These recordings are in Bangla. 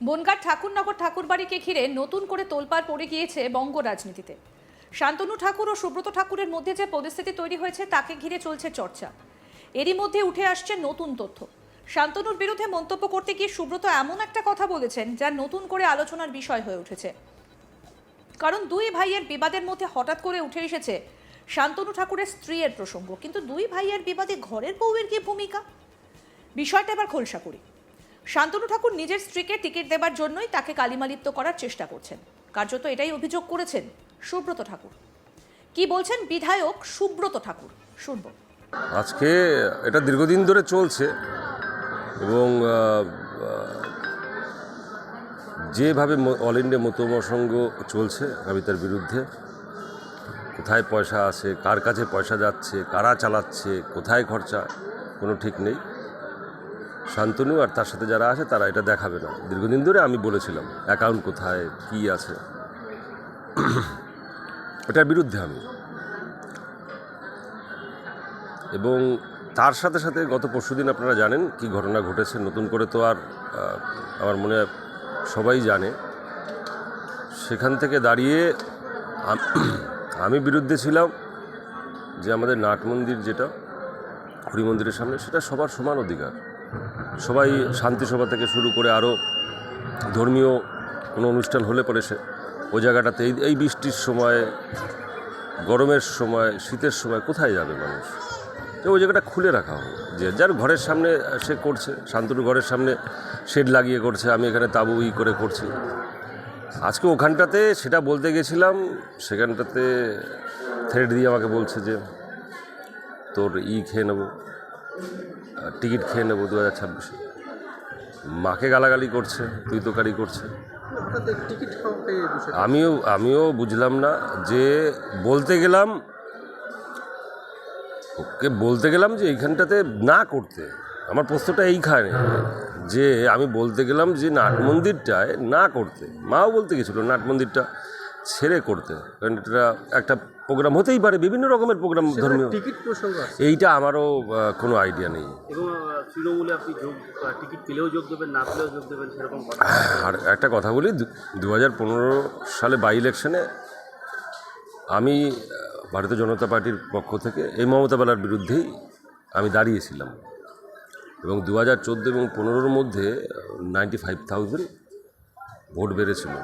বনগাঁ ঠাকুরনগর ঠাকুরবাড়িকে ঘিরে নতুন করে তোলপাড় পড়ে গিয়েছে বঙ্গ রাজনীতিতে। শান্তনু ঠাকুর ও সুব্রত ঠাকুরের মধ্যে যে পরিস্থিতি তৈরি হয়েছে, তাকে ঘিরে চলছে চর্চা। এরই মধ্যে উঠে আসছে নতুন তথ্য। শান্তনুর বিরুদ্ধে মন্তব্য করতে গিয়ে সুব্রত এমন একটা কথা বলেছেন, যা নতুন করে আলোচনার বিষয় হয়ে উঠেছে। কারণ দুই ভাইয়ের বিবাদের মধ্যে হঠাৎ করে উঠে এসেছে শান্তনু ঠাকুরের স্ত্রীর প্রসঙ্গ। কিন্তু দুই ভাইয়ের বিবাদে ঘরের বউয়ের কি ভূমিকা? বিষয়টা এবার খোলসা করি। শান্তনু ঠাকুর নিজের স্ত্রীকে টিকিট দেবার জন্যই তাকে কালিমালিপ্ত করার চেষ্টা করছেন। কার্যত এটাই অভিযোগ করেছেন সুব্রত ঠাকুর। কি বলছেন বিধায়ক সুব্রত ঠাকুর? শুনব। আজকে এটা দীর্ঘদিন ধরে চলছে এবং যেভাবে অল ইন্ডিয়া মতম সংঘ চলছে আমি তার বিরুদ্ধে, কোথায় পয়সা আছে, কার কাছে পয়সা যাচ্ছে, কারা চালাচ্ছে, কোথায় খরচা, কোনো ঠিক নেই। শান্তনু আর তার সাথে যারা আছে, তারা এটা দেখাবে না। দীর্ঘদিন ধরে আমি বলেছিলাম অ্যাকাউন্ট কোথায়, কী আছে। এটার বিরুদ্ধে আমি। এবং তার সাথে সাথে গত পরশুদিন আপনারা জানেন কি ঘটনা ঘটেছে, নতুন করে তো আর আমার মনে সবাই জানে। সেখান থেকে দাঁড়িয়ে আমি বিরুদ্ধে ছিলাম যে আমাদের নাট মন্দির যেটা হরি মন্দিরের সামনে, সেটা সবার সমান অধিকার। সবাই শান্তি সভা থেকে শুরু করে আরও ধর্মীয় কোনো অনুষ্ঠান হলে পরে সে ওই জায়গাটাতে এই এই বৃষ্টির সময়, গরমের সময়, শীতের সময় কোথায় যাবে মানুষ? তো ওই জায়গাটা খুলে রাখা হয় যে যার ঘরের সামনে সে করছে শান্তনু ঘরের সামনে শেড লাগিয়ে করছে, আমি এখানে তাবু ই করে করছি। আজকে ওখানটাতে সেটা বলতে গেছিলাম, সেখানটাতে থ্রেড দিয়ে আমাকে বলছে যে তোর ই খেয়ে নেব। টিকিট খেয়ে নেব দু হাজার ছাব্বিশে। মাকে গালাগালি করছে, তুই তোকারি করছে। আমিও আমিও বুঝলাম না যে বলতে গেলাম, ওকে বলতে গেলাম যে এইখানটাতে না করতে। আমার প্রশ্নটা এইখানে, যে আমি বলতে গেলাম যে নাট মন্দিরটায় না করতে। মাও বলতে গেছিল নাট মন্দিরটা ছেড়ে করতে, কারণ এটা একটা প্রোগ্রাম হতেই পারে বিভিন্ন রকমের প্রোগ্রাম ধর্মীয়। টিকিট প্রসঙ্গ এইটা আমারও কোনো আইডিয়া নেই। এবং তৃণমূলে আপনি যোগ টিকিট পেলেও যোগ দেবেন না পেলেও যোগ দেবেন সেরকম আর একটা কথা বলি দু হাজার পনেরো সালে বাই ইলেকশনে আমি ভারতীয় জনতা পার্টির পক্ষ থেকে এই মমতা বেলার বিরুদ্ধেই আমি দাঁড়িয়েছিলাম। এবং দু হাজার চোদ্দ এবং পনেরোর মধ্যে নাইনটি ফাইভ থাউজেন্ড ভোট বেড়েছিল।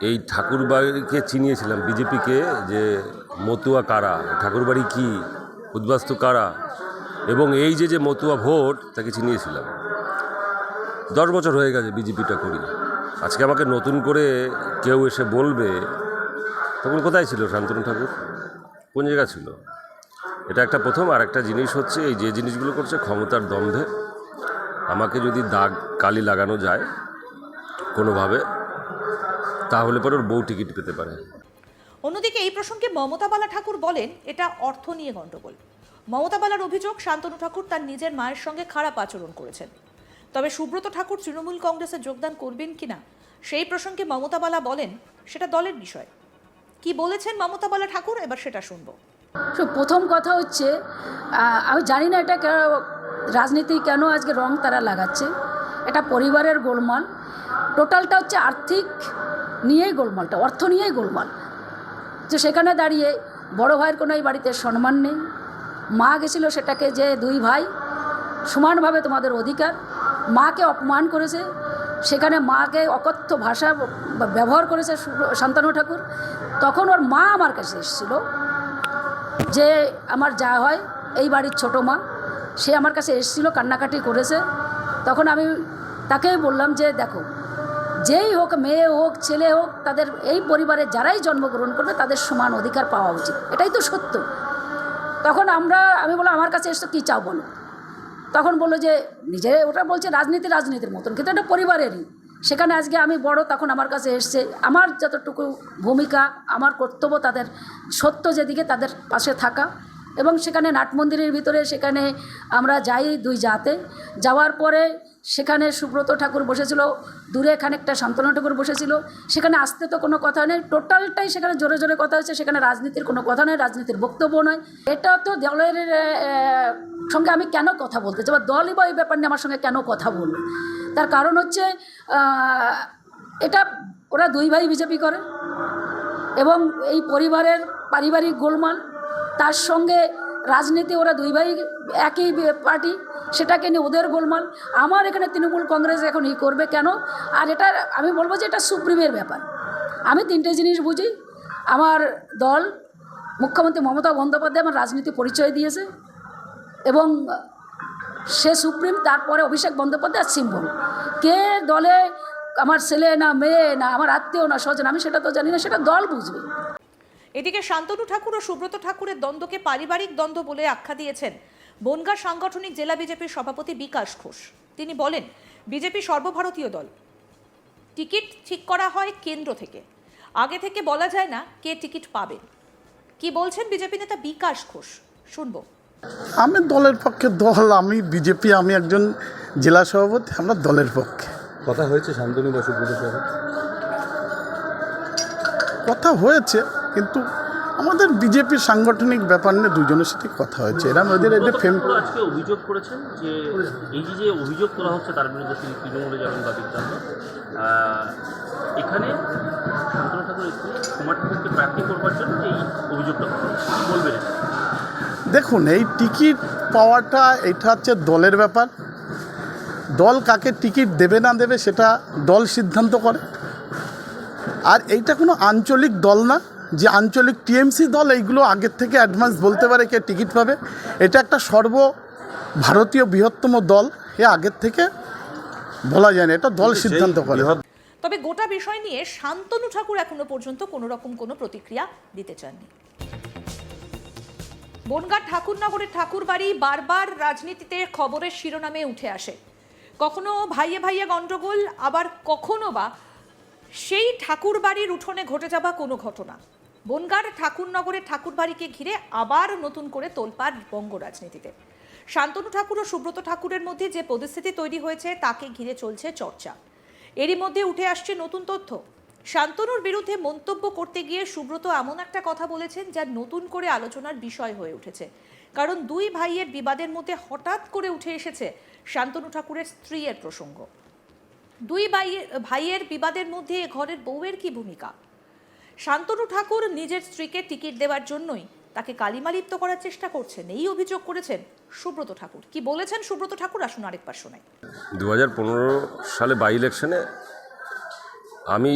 এই ঠাকুরবাড়িকে চিনিয়েছিলাম, বিজেপিকে, যে মতুয়া কারা, ঠাকুরবাড়ি কি, উদ্বাস্তু কারা, এবং এই যে যে মতুয়া ভোট, তাকে চিনিয়েছিলাম। দশ বছর হয়ে গেছে বিজেপিটা করি। আজকে আমাকে নতুন করে কেউ এসে বলবে, তখন কোথায় ছিল শান্তনু ঠাকুর? কোন জায়গা ছিল? এটা একটা প্রথম। আর একটা জিনিস হচ্ছে, এই যে জিনিসগুলো করছে ক্ষমতার দম্ভে আমাকে যদি দাগ কালি লাগানো যায় কোনোভাবে তাহলে পরে ওর বউ টিকিট পেতে পারে। অন্যদিকে এই প্রসঙ্গে মমতা বালা ঠাকুর বলেন এটা অর্থ নিয়ে গণ্ডগোল মমতা বালার অভিযোগ শান্তনু ঠাকুর তার নিজের মায়ের সঙ্গে খারাপ আচরণ করেছেন। তবে সুব্রত ঠাকুর তৃণমূল কংগ্রেসে যোগদান করবেন কিনা সেই প্রসঙ্গে মমতা বালা বলেন সেটা দলের বিষয়। কি বলেছেন মমতা বালা ঠাকুর? এবার সেটা শুনব। প্রথম কথা হচ্ছে আমি জানি না এটা কে- রাজনীতি কেন আজকে রং তারা লাগাচ্ছে। এটা পরিবারের গোলমাল। টোটালটা হচ্ছে আর্থিক নিয়েই গোলমালটা, অর্থ নিয়েই গোলমাল। যে সেখানে দাঁড়িয়ে বড় ভাইয়ের কোনো এই বাড়িতে সম্মান নেই। মা গেছিল সেটাকে যে দুই ভাই সমানভাবে তোমাদের অধিকার, মাকে অপমান করেছে। সেখানে মাকে অকথ্য ভাষা ব্যবহার করেছে শান্তনু ঠাকুর। তখন ওর মা আমার কাছে এসেছিল যে আমার যা হয়, এই বাড়ির ছোটো মা, সে আমার কাছে এসেছিল, কান্নাকাটি করেছে। তখন আমি তাকেই বললাম যে, দেখো, যেই হোক মেয়ে হোক, ছেলে হোক, তাদের এই পরিবারে যারাই জন্মগ্রহণ করবে, তাদের সমান অধিকার পাওয়া উচিত। এটাই তো সত্য। তখন আমরা, আমি বললাম, আমার কাছে এসে কী চাও বলো? তখন বলল যে, নিজে ওটা বলছে রাজনীতি, রাজনীতির মতন, কিন্তু এটা পরিবারেরই। সেখানে আজকে আমি বড়, তখন আমার কাছে এসছে, আমার যতটুকু ভূমিকা, আমার কর্তব্য তাদের সত্য যেদিকে তাদের পাশে থাকা এবং সেখানে নাট মন্দিরের ভিতরে সেখানে আমরা যাই দুই জাতে। যাওয়ার পরে সেখানে সুব্রত ঠাকুর বসেছিল, দূরে খানিকটা শান্তনু ঠাকুর বসেছিল। সেখানে আসতে তো কোনো কথা নেই, টোটালটাই সেখানে জোরে জোরে কথা হচ্ছে, সেখানে রাজনীতির কোনো কথা নয় রাজনীতির বক্তব্য নয় এটা তো দলের সঙ্গে আমি কেন কথা বলতে চাই? বা দলই বা এই ব্যাপার নিয়ে আমার সঙ্গে কেন কথা বলবে? তার কারণ হচ্ছে এটা ওরা দুই ভাই বিজেপি করে এবং এই পরিবারের পারিবারিক গোলমাল, তার সঙ্গে রাজনীতি ওরা দুই ভাই একই পার্টি, সেটাকে নিয়ে ওদের গোলমাল। আমার এখানে তৃণমূল কংগ্রেস এখন ই করবে কেন? আর এটা আমি বলব যে এটা সুপ্রিমের ব্যাপার। আমি তিনটে জিনিস বুঝি। আমার দল, মুখ্যমন্ত্রী মমতা বন্দ্যোপাধ্যায় আমার রাজনীতি পরিচয় দিয়েছে এবং সে সুপ্রিম, তারপরে অভিষেক বন্দ্যোপাধ্যায় আর সিম্বল কে দলে আমার ছেলে না মেয়ে না আমার আত্মীয় না স্বজন, আমি সেটা তো জানি না, সেটা দল বুঝবে। এদিকে শান্তনু ঠাকুর ও সুব্রত ঠাকুরের দ্বন্দ্বকে পারিবারিক দ্বন্দ্ব বলে আখ্যা দিয়েছেন বনগাঁ সাংগঠনিক জেলা বিজেপির সভাপতি বিকাশ ঘোষ। তিনি বলেন বিজেপি সর্বভারতীয় দল। টিকিট ঠিক করা হয় কেন্দ্র থেকে। আগে থেকে বলা যায় না কে টিকিট পাবে। কি বলছেন বিজেপি নেতা বিকাশ ঘোষ? শুনব। আমি দলের পক্ষে দল আমি বিজেপি আমি একজন জেলা সভাপতি আমরা দলের পক্ষে। কথা হয়েছে শান্তনু বা সুব্রত কথা হয়েছে কিন্তু আমাদের বিজেপির সাংগঠনিক ব্যাপার নিয়ে দুজনের সাথে কথা হয়েছে। এরা ওদের এদের ফেম আজকে অভিযোগ করেছেন যে এই যে যে অভিযোগ তোলা হচ্ছে তার বিরুদ্ধে তিনি তৃণমূলে যাবেন বা বিজ্ঞান এখানে শান্তনু ঠাকুর কুমার ঠাকুরকে প্রার্থী করবার জন্য এই অভিযোগটা করা বলবেন দেখুন এই টিকিট পাওয়াটা এটা হচ্ছে দলের ব্যাপার। দল কাকে টিকিট দেবে না দেবে সেটা দল সিদ্ধান্ত করে। আর এইটা কোনো আঞ্চলিক দল না। যে আঞ্চলিক টিএমসি দল এইগুলো আগের থেকে অ্যাডভান্স বলতে পারে কে টিকিট পাবে এটা একটা সর্ব ভারতীয় বৃহত্তম দল এ আগের থেকে বলা যায় না এটা দল সিদ্ধান্ত করে। তবে গোটা বিষয় নিয়ে শান্তনু ঠাকুর এখনও পর্যন্ত কোনো রকম কোনো প্রতিক্রিয়া দিতে চাননি। বনগাঁ ঠাকুরনগরের ঠাকুরবাড়ি বারবার রাজনীতিতে খবরের শিরোনামে উঠে আসে। কখনো ভাইয়ে ভাইয়ে গন্ডগোল আবার কখনো বা সেই ঠাকুরবাড়ির উঠোনে ঘটে যাওয়া কোনো ঘটনা। বনগাঁর ঠাকুরনগরের ঠাকুরবাড়িকে ঘিরে আবার নতুন করে তোলপাড় বঙ্গ রাজনীতিতে। শান্তনু ঠাকুর ও সুব্রত ঠাকুরের মধ্যে যে পরিস্থিতি তৈরি হয়েছে, তাকে ঘিরে চলছে চর্চা। এরই মধ্যে উঠে আসছে নতুন তথ্য। শান্তনুর বিরুদ্ধে মন্তব্য করতে গিয়ে সুব্রত এমন একটা কথা বলেছেন, যা নতুন করে আলোচনার বিষয় হয়ে উঠেছে। কারণ দুই ভাইয়ের বিবাদের মধ্যে হঠাৎ করে উঠে এসেছে শান্তনু ঠাকুরের স্ত্রীর প্রসঙ্গ। দুই ভাইয়ের ভাইয়ের বিবাদের মধ্যে ঘরের বউয়ের কি ভূমিকা? শান্তনু ঠাকুর নিজের স্ত্রীকে টিকিট দেওয়ার জন্যই তাকে কালিমালিপ্ত করার চেষ্টা করছেন। এই অভিযোগ করেছেন সুব্রত ঠাকুর। কি বলেছেন সুব্রত ঠাকুর? আসুন আরেকবার শোনাই। দু হাজার পনেরো সালে বাই ইলেকশনে আমি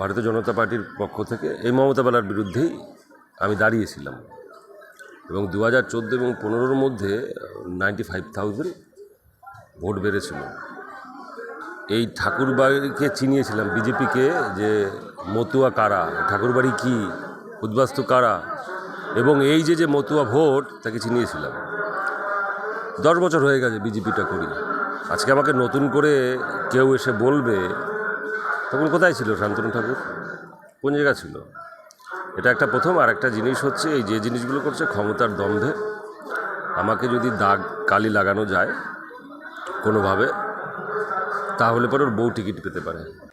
ভারতীয় জনতা পার্টির পক্ষ থেকে এই মমতা বেলার বিরুদ্ধেই আমি দাঁড়িয়েছিলাম। এবং দু হাজার চোদ্দ এবং পনেরোর মধ্যে নাইনটি ফাইভ থাউজেন্ড ভোট বেড়েছিল। এই ঠাকুরবাড়িকে চিনিয়েছিলাম, বিজেপিকে, যে মতুয়া কারা? ঠাকুরবাড়ি কি? উদ্বাস্তু কারা? এবং এই যে যে মতুয়া ভোট, তাকে চিনিয়েছিলাম। দশ বছর হয়ে গেছে বিজেপিটা করি। আজকে আমাকে নতুন করে কেউ এসে বলবে, তখন কোথায় ছিল শান্তনু ঠাকুর? কোন জায়গা ছিল? এটা একটা প্রথম। আর একটা জিনিস হচ্ছে, এই যে জিনিসগুলো করছে ক্ষমতার দম্ভে আমাকে যদি দাগ কালি লাগানো যায় কোনোভাবে, তাহলে পরে ওর বউ টিকিট পেতে পারে।